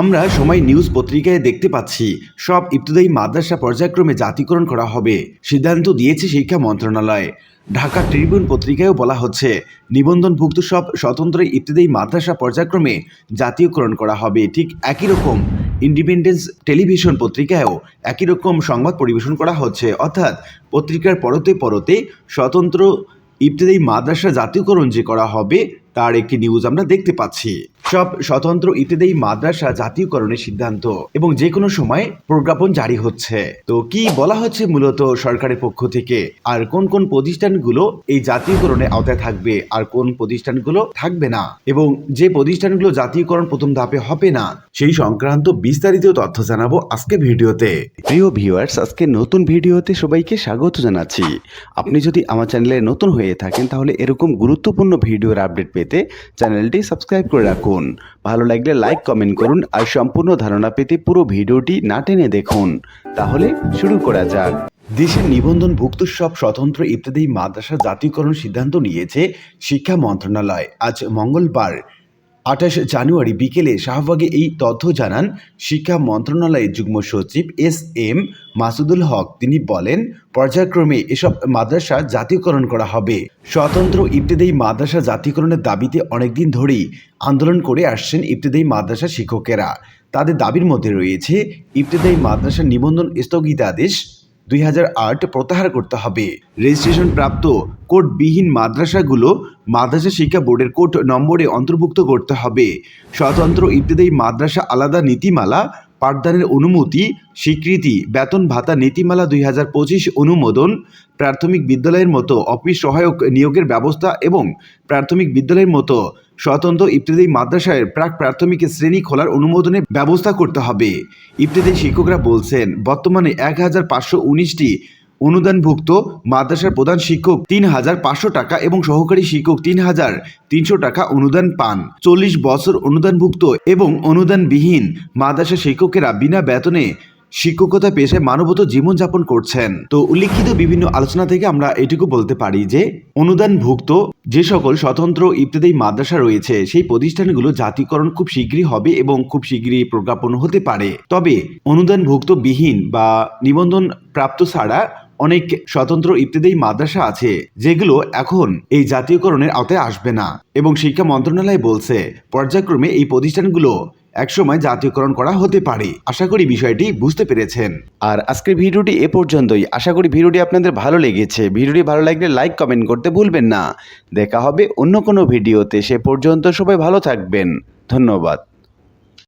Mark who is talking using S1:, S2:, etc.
S1: আমরা সময় নিউজ পত্রিকায় দেখতে পাচ্ছি সব ইবতদায়ী মাদ্রাসা পর্যায়ক্রমে জাতিকরণ করা হবে সিদ্ধান্ত দিয়েছে শিক্ষা মন্ত্রণালয় ঢাকা ট্রিবিউন পত্রিকায়ও বলা হচ্ছে নিবন্ধনভুক্ত সব স্বতন্ত্র ইবতদায়ী মাদ্রাসা পর্যায়ক্রমে জাতীয়করণ করা হবে ঠিক একই রকম ইন্ডিপেন্ডেন্স টেলিভিশন পত্রিকায়ও একই রকম সংবাদ পরিবেশন করা হচ্ছে অর্থাৎ পত্রিকার পরতে পরতে স্বতন্ত্র ইবতদায়ী মাদ্রাসা জাতীয়করণ যে করা হবে তার একটি নিউজ আমরা দেখতে পাচ্ছি সব স্বতন্ত্র ইত্যাদি মাদ্রাসা জাতীয়করণের সিদ্ধান্ত এবং যে কোনো সময় প্রজ্ঞাপন জারি হচ্ছে তো কি বলা হচ্ছে মূলত সরকারের পক্ষ থেকে আর কোন কোন প্রতিষ্ঠানগুলো এই জাতীয়করণে আওতায় থাকবে আর কোন প্রতিষ্ঠানগুলো থাকবে না এবং যে প্রতিষ্ঠানগুলো জাতীয়করণ প্রথম ধাপে হবে না সেই সংক্রান্ত বিস্তারিত তথ্য জানাবো আজকে ভিডিওতে
S2: প্রিয় ভিউয়ার্স আজকে নতুন ভিডিওতে সবাইকে স্বাগত জানাচ্ছি আপনি যদি আমার চ্যানেলে নতুন হয়ে থাকেন তাহলে এরকম গুরুত্বপূর্ণ ভিডিওর আপডেট পেতে চ্যানেলটি সাবস্ক্রাইব করে রাখুন করুন ভালো লাগলে লাইক কমেন্ট করুন আর সম্পূর্ণ ধারণা পেতে পুরো ভিডিওটি না টেনে দেখুন তাহলে শুরু করা যাক
S1: দেশের নিবন্ধনভুক্ত সব স্বতন্ত্র ইত্যাদি মাদ্রাসা জাতীয়করণ সিদ্ধান্ত নিয়েছে শিক্ষা মন্ত্রণালয় আজ মঙ্গলবার আঠাশ জানুয়ারি বিকেলে শাহবাগে এই তথ্য জানান শিক্ষা মন্ত্রণালয়ের যুগ্ম সচিব এস এম মাসুদুল হক তিনি বলেন পর্যায়ক্রমে এসব মাদ্রাসা জাতীয়করণ করা হবে স্বতন্ত্র ইবতেদায়ী মাদ্রাসা জাতীয়করণের দাবিতে অনেকদিন ধরেই আন্দোলন করে আসছেন ইবতেদায়ী মাদ্রাসা শিক্ষকেরা তাদের দাবির মধ্যে রয়েছে ইবতেদায়ী মাদ্রাসা নিবন্ধন স্থগিতাদেশ দুই প্রত্যাহার করতে হবে রেজিস্ট্রেশন প্রাপ্ত কোটবিহীন মাদ্রাসাগুলো মাদ্রাসা শিক্ষা বোর্ডের কোট নম্বরে অন্তর্ভুক্ত করতে হবে স্বতন্ত্র ইত্যাদি মাদ্রাসা আলাদা নীতিমালা পাঠদানের অনুমতি স্বীকৃতি বেতন ভাতা নীতিমালা দুই অনুমোদন প্রাথমিক বিদ্যালয়ের মতো অফিস সহায়ক নিয়োগের ব্যবস্থা এবং প্রাথমিক বিদ্যালয়ের মতো স্বতন্ত্র ইফতেদি মাদ্রাসায় প্রাক প্রাথমিক শ্রেণী খোলার অনুমোদনের ব্যবস্থা করতে হবে ইফতেদি শিক্ষকরা বলছেন বর্তমানে এক হাজার পাঁচশো উনিশটি অনুদানভুক্ত মাদ্রাসার প্রধান শিক্ষক তিন হাজার পাঁচশো টাকা এবং সহকারী শিক্ষক তিন হাজার তিনশো টাকা অনুদান পান চল্লিশ বছর অনুদানভুক্ত এবং অনুদানবিহীন মাদ্রাসা শিক্ষকেরা বিনা বেতনে শিক্ষকতা পেশায় মানবত জীবনযাপন করছেন তো উল্লিখিত বিভিন্ন আলোচনা থেকে আমরা এটুকু বলতে পারি যে অনুদানভুক্ত যে সকল স্বতন্ত্র ইত্যাদি মাদ্রাসা রয়েছে সেই প্রতিষ্ঠানগুলো জাতিকরণ খুব শীঘ্রই হবে এবং খুব শীঘ্রই প্রজ্ঞাপন হতে পারে তবে অনুদানভুক্ত বিহীন বা নিবন্ধন প্রাপ্ত ছাড়া অনেক স্বতন্ত্র ইত্যাদি মাদ্রাসা আছে যেগুলো এখন এই জাতীয়করণের আওতায় আসবে না এবং শিক্ষা মন্ত্রণালয় বলছে পর্যায়ক্রমে এই প্রতিষ্ঠানগুলো একসময় জাতীয়করণ করা হতে পারে আশা করি বিষয়টি বুঝতে পেরেছেন
S2: আর আজকের ভিডিওটি এ পর্যন্তই আশা করি ভিডিওটি আপনাদের ভালো লেগেছে ভিডিওটি ভালো লাগলে লাইক কমেন্ট করতে ভুলবেন না দেখা হবে অন্য কোনো ভিডিওতে সে পর্যন্ত সবাই ভালো থাকবেন ধন্যবাদ